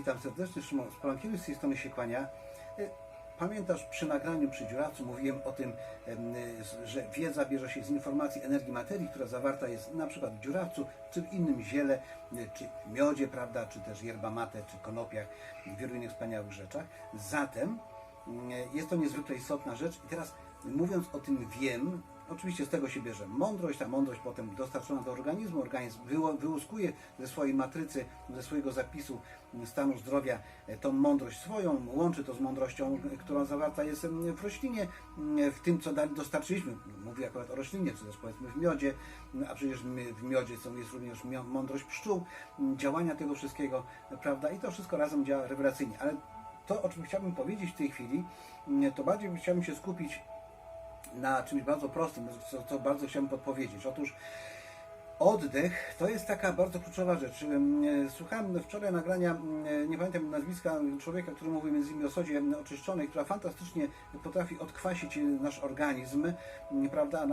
Witam serdecznie, Szymon Spolankiewicz z tej strony się kłania. E, Pamiętasz, przy nagraniu przy dziuracu mówiłem o tym, z- że wiedza bierze się z informacji energii materii, która zawarta jest na przykład w dziuracu, czy w innym ziele, e, czy w miodzie, prawda, czy też yerba mate, czy konopiach, w wielu innych wspaniałych rzeczach. Zatem mm, jest to niezwykle istotna rzecz i teraz mówiąc o tym wiem, oczywiście z tego się bierze mądrość, ta mądrość potem dostarczona do organizmu, organizm wyłuskuje ze swojej matrycy, ze swojego zapisu stanu zdrowia e, tą mądrość swoją, łączy to z mądrością, e, która zawarta jest w roślinie, w tym co dali dostarczyliśmy, mówię akurat o roślinie, czy też powiedzmy w miodzie, a przecież w miodzie jest również mądrość pszczół, działania tego wszystkiego, prawda, i to wszystko razem działa rewelacyjnie, ale to, o czym chciałbym powiedzieć w tej chwili, to bardziej chciałbym się skupić na czymś bardzo prostym, co, co bardzo chciałbym podpowiedzieć. Otóż oddech to jest taka bardzo kluczowa rzecz. E, Słuchałem wczoraj nagrania, ym, nie pamiętam nazwiska człowieka, który mówił między innymi o sodzie oczyszczonej, która fantastycznie potrafi odkwasić y, nasz organizm, prawda?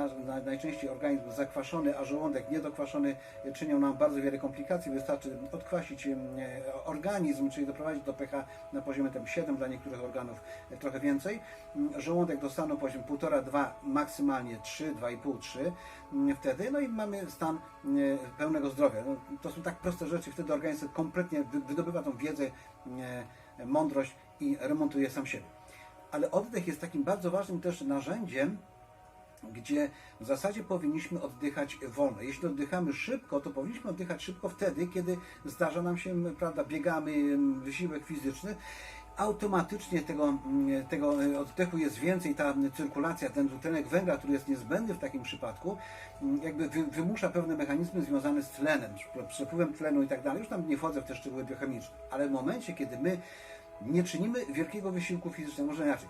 Najczęściej organizm zakwaszony, a żołądek niedokwaszony czynią nam bardzo wiele komplikacji. Wystarczy odkwasić e, organizm, czyli doprowadzić do pH na poziomie tam 7 dla niektórych organów e, trochę więcej. Żołądek do stanu poziom 1,5-2, maksymalnie 3, 2,5, 3 ym, wtedy, no i mamy stan e, pełnego zdrowia. No, to są tak proste rzeczy, wtedy organizm kompletnie wy- wydobywa tą wiedzę, mądrość i remontuje sam siebie. Ale oddech jest takim bardzo ważnym też narzędziem, gdzie w zasadzie powinniśmy oddychać wolno. Jeśli oddychamy szybko, to powinniśmy oddychać szybko wtedy, kiedy zdarza nam się, prawda, biegamy, m, wysiłek fizyczny, automatycznie tego, mm, tego e, oddechu jest więcej, ta cyrkulacja, ten dwutlenek węgla, który jest niezbędny w takim przypadku, mm, jakby wy, wymusza pewne mechanizmy związane z tlenem, przepływem tlenu i tak dalej. Już tam nie wchodzę w te szczegóły biochemiczne, ale w momencie, kiedy my nie czynimy wielkiego wysiłku fizycznego, może inaczej,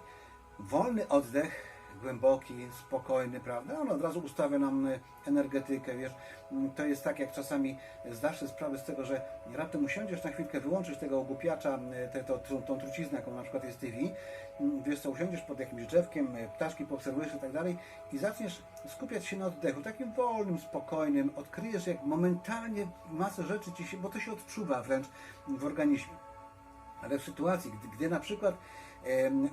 wolny oddech, głęboki, spokojny, prawda? On od razu ustawia nam y, energetykę, wiesz. Mm, To jest tak, jak czasami zdasz sobie sprawę z tego, że raptem usiądziesz na chwilkę, wyłączysz tego ogłupiacza, y, te, to, tą, tą truciznę, jaką na przykład jest TV, mm, wiesz co, usiądziesz pod jakimś drzewkiem, y, ptaszki poobserwujesz i tak dalej i zaczniesz skupiać się na oddechu, takim wolnym, spokojnym, odkryjesz jak momentalnie masę rzeczy ci się, bo to się odczuwa wręcz w organizmie. Ale w sytuacji, gdy, gdy na przykład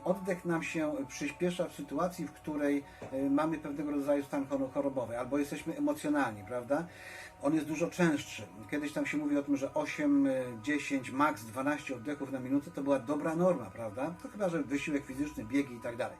oddech nam się przyspiesza w sytuacji, w której e, mamy pewnego rodzaju stan choro- chorobowy, albo jesteśmy emocjonalni, prawda? On jest dużo częstszy. Kiedyś tam się mówi o tym, że 8, e, 10, max 12 oddechów na minutę to była dobra norma, prawda? To chyba, że wysiłek fizyczny, biegi i tak dalej,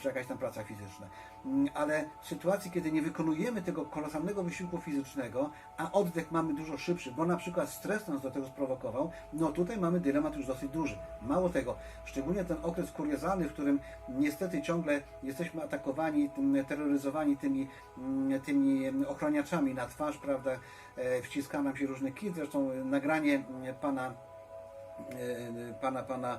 czy jakaś tam praca fizyczna. Mm, Ale w sytuacji, kiedy nie wykonujemy tego kolosalnego wysiłku fizycznego, a oddech mamy dużo szybszy, bo na przykład stres nas do tego sprowokował, no tutaj mamy dylemat już dosyć duży. Mało tego, szczególnie ten okres kuriozalny, w którym niestety ciągle jesteśmy atakowani, terroryzowani tymi, mm, tymi ochroniaczami na twarz, prawda, e, wciska nam się różne kit, zresztą nagranie pana e, pana, pana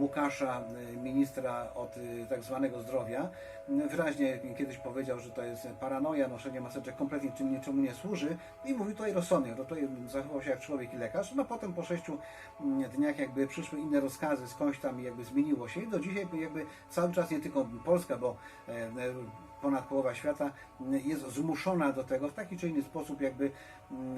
Łukasza, e, ministra od e, tak zwanego zdrowia, wyraźnie kiedyś powiedział, że to jest paranoja, noszenie maseczek kompletnie czym, niczemu nie służy i mówi tutaj rozsądnie, to tutaj zachował się jak człowiek i lekarz, no potem po sześciu mm, dniach jakby przyszły inne rozkazy skądś tam i jakby zmieniło się i do dzisiaj jakby cały czas nie tylko Polska, bo e, e, ponad połowa świata mm, jest zmuszona do tego w taki czy inny sposób, jakby mm,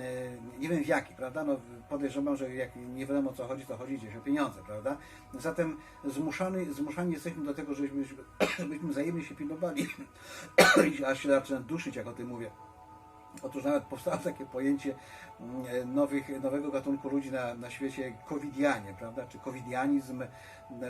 nie wiem w jaki, prawda? No, podejrzewam, że jak nie wiadomo o co chodzi, to chodzi gdzieś o pieniądze, prawda? Zatem zmuszany, zmuszani jesteśmy do tego, żebyśmy, żebyśmy wzajemnie się pilnowali, aż się zaczyna duszyć, jak o tym mówię. Otóż nawet powstało takie pojęcie mm, nowych, nowego gatunku ludzi na, na świecie, covidianie, prawda? Czy covidianizm,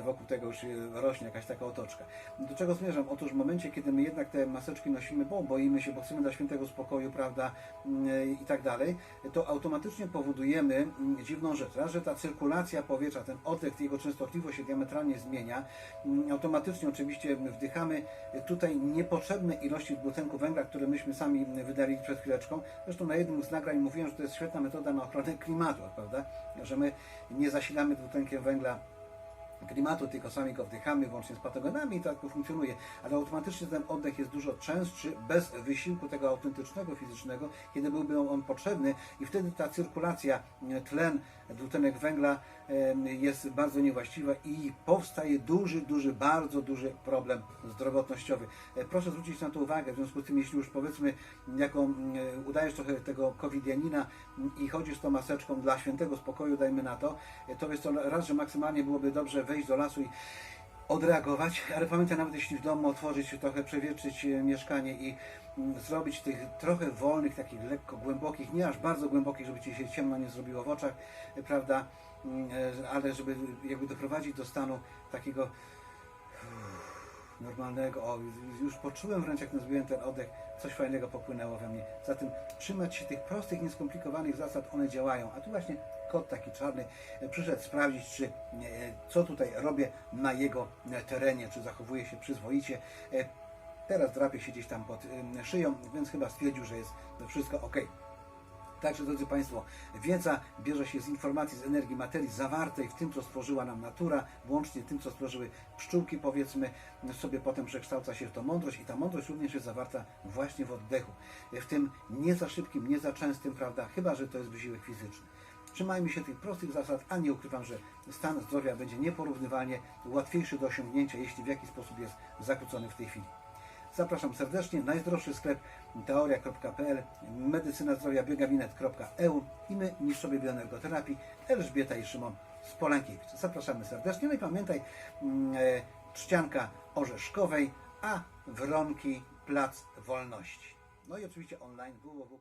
wokół tego już rośnie jakaś taka otoczka. Do czego zmierzam? Otóż w momencie, kiedy my jednak te maseczki nosimy, bo boimy się, bo chcemy dla świętego spokoju, prawda, mm, i tak dalej, to automatycznie powodujemy mm, dziwną rzecz. Że ta cyrkulacja powietrza, ten oddech, jego częstotliwość się diametralnie zmienia. Mm, Automatycznie oczywiście wdychamy tutaj niepotrzebne ilości dwutlenku węgla, które myśmy sami wydali przed chwileczką. Zresztą na jednym z nagrań mówiłem, że to jest świetna metoda na ochronę klimatu, prawda? Że my nie zasilamy dwutlenkiem węgla klimatu, tylko sami go wdychamy, włącznie z patogenami i tak to funkcjonuje, ale automatycznie ten oddech jest dużo częstszy, bez wysiłku tego autentycznego, fizycznego, kiedy byłby on potrzebny i wtedy ta cyrkulacja, e, tlen, dwutlenek węgla em, jest bardzo niewłaściwa i powstaje duży, duży, bardzo duży problem zdrowotnościowy. E, Proszę zwrócić na to uwagę, w związku z tym, jeśli już powiedzmy, e, udajesz trochę tego covidianina i chodzisz z tą maseczką dla świętego spokoju, dajmy na to, e, to jest to raz, że maksymalnie byłoby dobrze wejść do lasu i odreagować, ale pamiętaj, nawet jeśli w domu otworzyć, trochę przewietrzyć e, mieszkanie i mm, zrobić tych trochę wolnych, takich lekko głębokich, nie aż bardzo głębokich, żeby ci się ciemno nie zrobiło w oczach, e, prawda, Mm, e, ale żeby jakby doprowadzić do stanu takiego normalnego, o, już poczułem wręcz jak nazwiłem ten oddech, coś fajnego popłynęło we mnie. Zatem trzymać się tych prostych, nieskomplikowanych zasad, one działają. A tu właśnie kot taki czarny e, przyszedł sprawdzić, czy e, co tutaj robię na jego e, terenie, czy zachowuję się przyzwoicie. Teraz drapie się gdzieś tam pod szyją, więc chyba stwierdził, że jest wszystko ok. Także, drodzy Państwo, wiedza bierze się z informacji, z energii materii zawartej w tym, co stworzyła nam natura, łącznie tym, co stworzyły pszczółki, powiedzmy, sobie potem przekształca się w to mądrość i ta mądrość również jest zawarta właśnie w oddechu. W tym nie za szybkim, nie za częstym, prawda, chyba, że to jest wysiłek fizyczny. Trzymajmy się tych prostych zasad, a nie ukrywam, że stan zdrowia będzie nieporównywalnie łatwiejszy do osiągnięcia, jeśli w jakiś sposób jest zakłócony w tej chwili. Zapraszam serdecznie. Najdroższy sklep teoria.pl, medycyna zdrowia biogabinet.eu i my, mistrzowie bioenergoterapii, Elżbieta i Szymon z. Zapraszamy serdecznie. No i pamiętaj, mm, e, Orzeszkowej, a Wronki Plac Wolności. No i oczywiście online www.